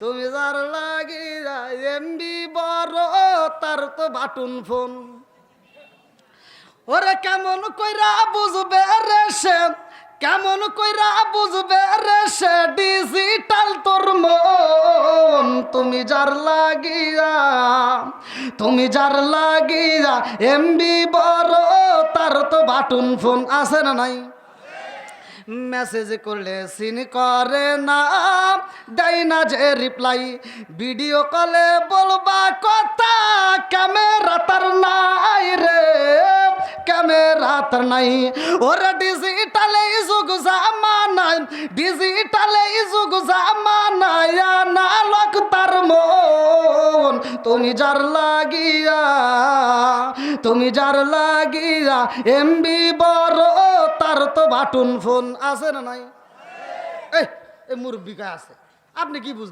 তুমি যার লাগিয়া এমবি বড়, তার তো বাটুন ফোন। ওরে কেমন কইরা বুঝবে রে সে, কেমন কইরা বুঝবে রে সে ডিজিটাল তোর মন। তুমি যার লাগিয়া তুমি যার লাগিয়া এমবি বড়, তার তো বাটুন ফোন। আছে না নাই? মেসেজ করলে সিন করে না। দেয় না যে রিপ্লাই ভিডিও কলে বলবা, কথা ক্যামেরা তার নাই রে ক্যামেরা তার নাই। ওরে ডিজিটালে যুগ জামানায় ডিজিটালে যুগ জামানায় না লোক তার মন। তুমি যার লাগিয়া, তুমি যার লাগিয়া এমবি বড়, তার তো বাটুন ফোন আছে না নাই? এই মুরব্বিকা আছে। আপনি কি বুঝলেন?